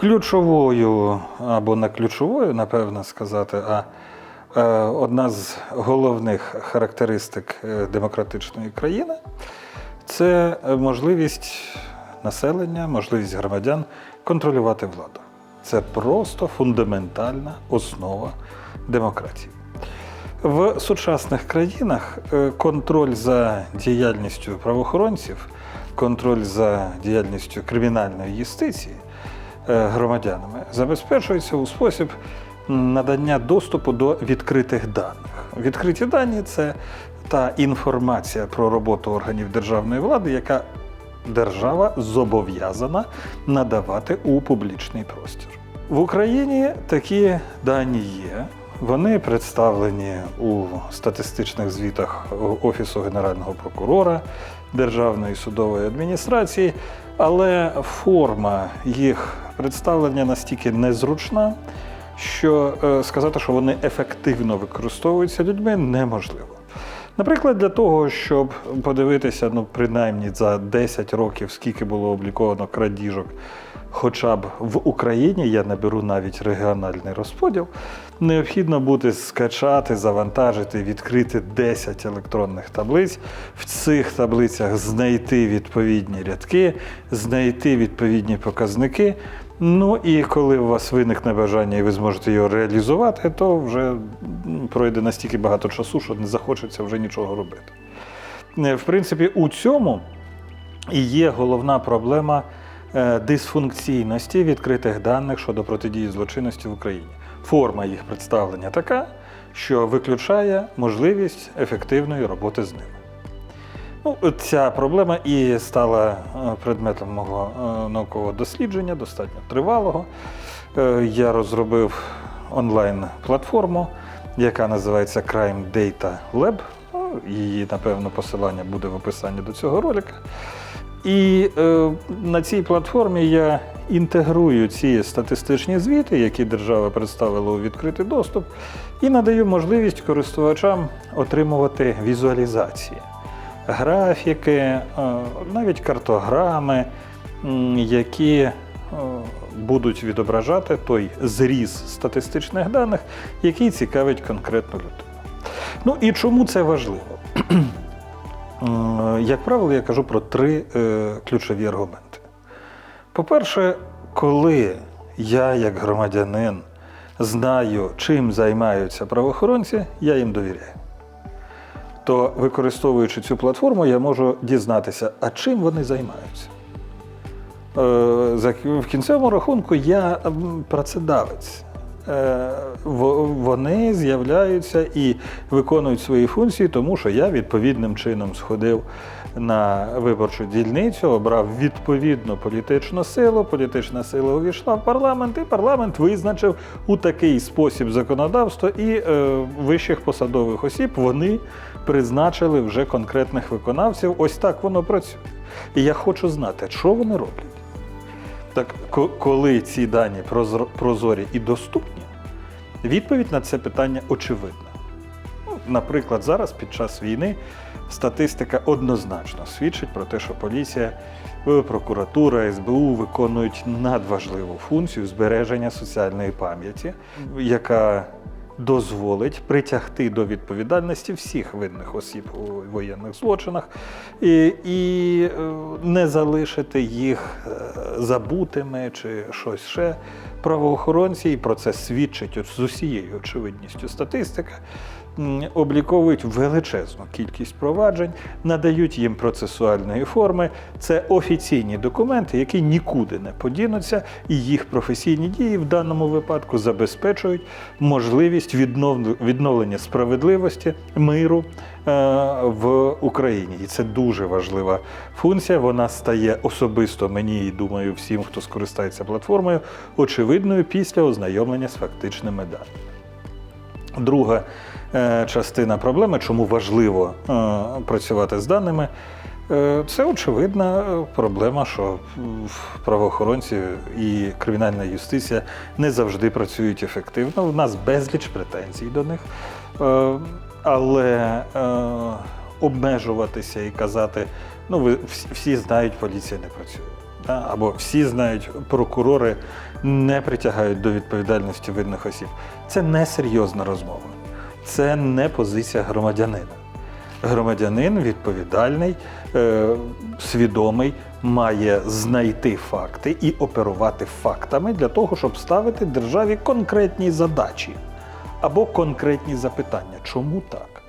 Ключовою або не ключовою, напевно сказати, а е, одна з головних характеристик е, демократичної країни це можливість населення, можливість громадян контролювати владу. Це просто фундаментальна основа демократії. В сучасних країнах е, контроль за діяльністю правоохоронців, контроль за діяльністю кримінальної юстиції громадянами забезпечується у спосіб надання доступу до відкритих даних. Відкриті дані це та інформація про роботу органів державної влади, яка держава зобов'язана надавати у публічний простір. В Україні такі дані є. Вони представлені у статистичних звітах Офісу Генерального прокурора Державної судової адміністрації, але форма їх представлення настільки незручна, що е, сказати, що вони ефективно використовуються людьми, неможливо. Наприклад, для того, щоб подивитися, ну, принаймні за 10 років, скільки було обліковано крадіжок, хоча б в Україні, я не беру навіть регіональний розподіл, необхідно буде скачати, завантажити, відкрити 10 електронних таблиць, в цих таблицях знайти відповідні рядки, знайти відповідні показники. Ну і коли у вас виникне бажання і ви зможете його реалізувати, то вже пройде настільки багато часу, що не захочеться вже нічого робити. Е, В принципі, у цьому і є головна проблема е, дисфункційності відкритих даних щодо протидії злочинності в Україні. Форма їх представлення така, що виключає можливість ефективної роботи з ними. Ну, ця проблема і стала е, предметом мого е, наукового дослідження, достатньо тривалого. Е, Я розробив онлайн-платформу, яка називається Crime Data Lab. Ну, Її, напевно, посилання буде в описанні до цього ролика. І е, на цій платформі я інтегрую ці статистичні звіти, які держава представила у відкритий доступ, і надаю можливість користувачам отримувати візуалізації графіки, е, навіть картограми, які е, будуть відображати той зріз статистичних даних, який цікавить конкретну людину. Ну і чому це важливо? Е, Як правило, я кажу про три ключові аргументи. По-перше, коли я, як громадянин, знаю, чим займаються правоохоронці, я їм довіряю то використовуючи цю платформу, я можу дізнатися, а чим вони займаються. Е, В кінцевому рахунку я працедавець. Е, Вони з'являються і виконують свої функції, тому що я відповідним чином сходив на виборчу дільницю, обрав відповідну політичну силу. Політична сила увійшла в парламент, і парламент визначив у такий спосіб законодавство і е, вищих посадових осіб вони призначили вже конкретних виконавців. Ось так воно працює. І я хочу знати, що вони роблять. Так, коли ці дані прозорі і доступні, відповідь на це питання очевидна. Ну, Наприклад, зараз під час війни статистика однозначно свідчить про те, що поліція, е, прокуратура, СБУ виконують надважливу функцію збереження соціальної пам'яті, яка дозволить притягти до відповідальності всіх винних осіб у воєнних злочинах і, і е, не залишити їх е, забутими чи щось ще. Правоохоронці, і про це свідчить з усією очевидністю статистика, обліковують величезну кількість проваджень, надають їм процесуальної форми. Це офіційні документи, які нікуди не подінуться, і їх професійні дії в даному випадку забезпечують можливість віднов- відновлення справедливості, миру е, в Україні. І це дуже важлива функція. Вона стає особисто мені і думаю, всім, хто скористається платформою, очевидною після ознайомлення з фактичними даними. Друга частина проблеми, чому важливо е, працювати з даними, е, це очевидна е, проблема, що правоохоронці і кримінальна юстиція не завжди працюють ефективно. У нас безліч претензій до них. Е, Але е, обмежуватися і казати, ну ви всі, знають, поліція не працює. Або всі знають, прокурори не притягають до відповідальності винних осіб. Це не серйозна розмова. Це не позиція громадянина. Громадянин відповідальний, е, свідомий, має знайти факти і оперувати фактами для того, щоб ставити державі конкретні задачі або конкретні запитання. Чому так?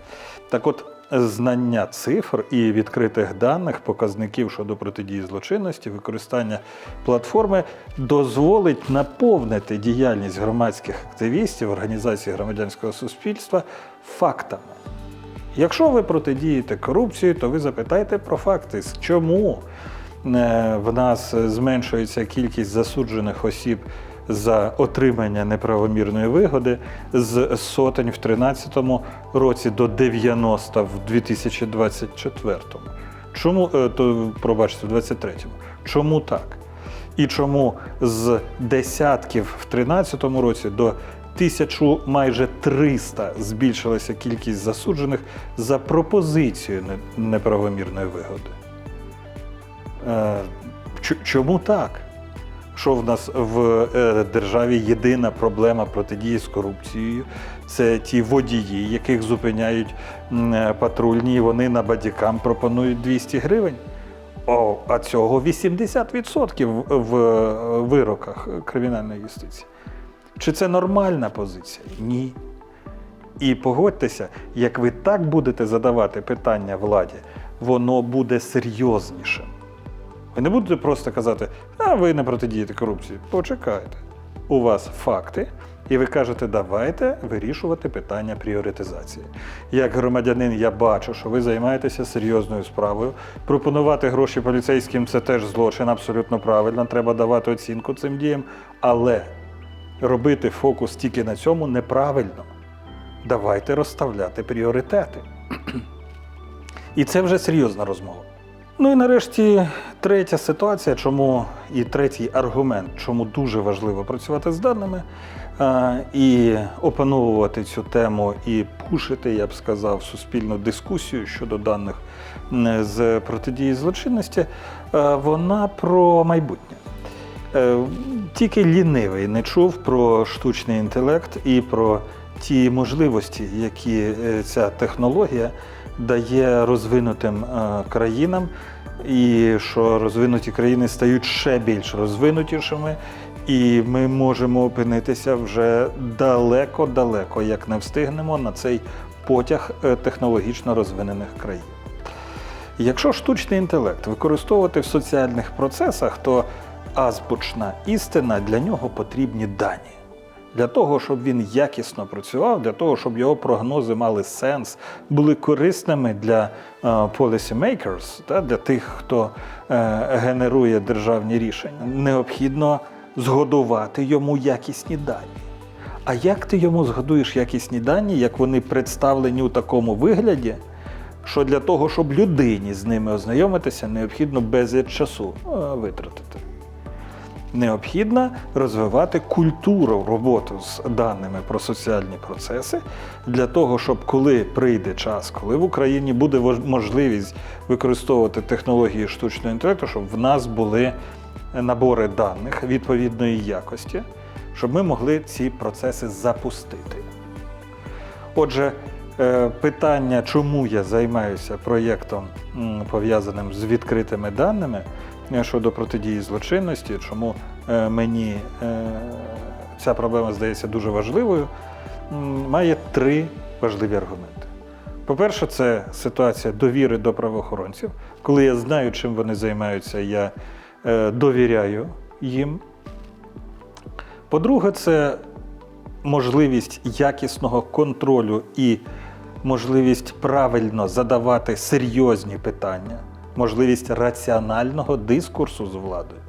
Так от, знання цифр і відкритих даних, показників щодо протидії злочинності, використання платформи дозволить наповнити діяльність громадських активістів, організацій громадянського суспільства фактами. Якщо ви протидієте корупції, то ви запитайте про факти, чому е, в нас зменшується кількість засуджених осіб за отримання неправомірної вигоди з сотень в 2013 році до 90 в 2024. Чому е, то пробачте, в 23-му? Чому так? І чому з десятків в 2013 році до тисячу майже 300 збільшилася кількість засуджених за пропозицію неправомірної вигоди? Е, Чому так? Що в нас в е, державі єдина проблема протидії з корупцією? Це ті водії, яких зупиняють е, патрульні, вони на бадікам пропонують 200 гривень. О, а цього 80% в е, вироках кримінальної юстиції. Чи це нормальна позиція? Ні. І погодьтеся, як ви так будете задавати питання владі, воно буде серйознішим. Ви не будете просто казати, а ви не протидієте корупції. Почекайте. У вас факти, і ви кажете, давайте вирішувати питання пріоритизації. Як громадянин, я бачу, що ви займаєтеся серйозною справою. Пропонувати гроші поліцейським це теж злочин, абсолютно правильно. Треба давати оцінку цим діям. Але робити фокус тільки на цьому неправильно. Давайте розставляти пріоритети. І це вже серйозна розмова. Ну і нарешті третя ситуація, чому і третій аргумент, чому дуже важливо працювати з даними і опановувати цю тему і пушити, я б сказав, суспільну дискусію щодо даних з протидії злочинності, вона про майбутнє. Е, Тільки лінивий не чув про штучний інтелект і про ті можливості, які е, ця технологія дає розвинутим е, країнам, і що розвинуті країни стають ще більш розвинутішими, і ми можемо опинитися вже далеко-далеко, як не встигнемо на цей потяг е, технологічно розвинених країн. Якщо штучний інтелект використовувати в соціальних процесах, то азбучна істина для нього потрібні дані. Для того, щоб він якісно працював, для того, щоб його прогнози мали сенс, були корисними для е, policy makers, та, для тих, хто е, генерує державні рішення, необхідно згодувати йому якісні дані. А як ти йому згодуєш якісні дані, як вони представлені у такому вигляді, що для того, щоб людині з ними ознайомитися, необхідно безліч часу е, витратити. Необхідно розвивати культуру роботи з даними про соціальні процеси для того, щоб коли прийде час, коли в Україні буде можливість використовувати технології штучного інтелекту, щоб в нас були набори даних відповідної якості, щоб ми могли ці процеси запустити. Отже, е, питання, чому я займаюся проєктом, пов'язаним з відкритими даними щодо протидії злочинності, чому е, мені е, ця проблема здається дуже важливою, має три важливі аргументи. По-перше, це ситуація довіри до правоохоронців. Коли я знаю, чим вони займаються, я е, довіряю їм. По-друге, це можливість якісного контролю і можливість правильно задавати серйозні питання, можливість раціонального дискурсу з владою.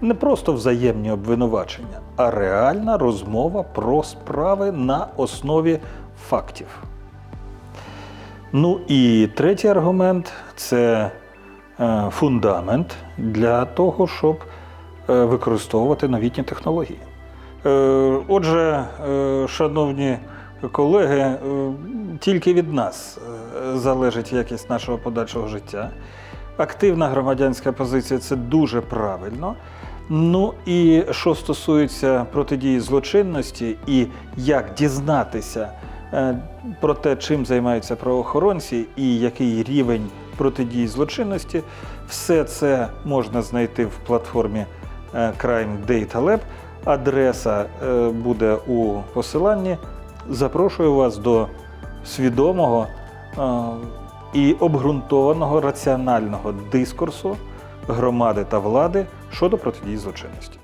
Не просто взаємні обвинувачення, а реальна розмова про справи на основі фактів. Ну і третій аргумент це е, фундамент для того, щоб е, використовувати новітні технології. Е, Отже, шановні колеги, тільки від нас залежить якість нашого подальшого життя. Активна громадянська позиція це дуже правильно. Ну і що стосується протидії злочинності і як дізнатися е, про те, чим займаються правоохоронці і який рівень протидії злочинності, все це можна знайти в платформі е, Crime Data Lab. Адреса е, буде у посиланні. Запрошую вас до свідомого і обґрунтованого раціонального дискурсу громади та влади щодо протидії злочинності.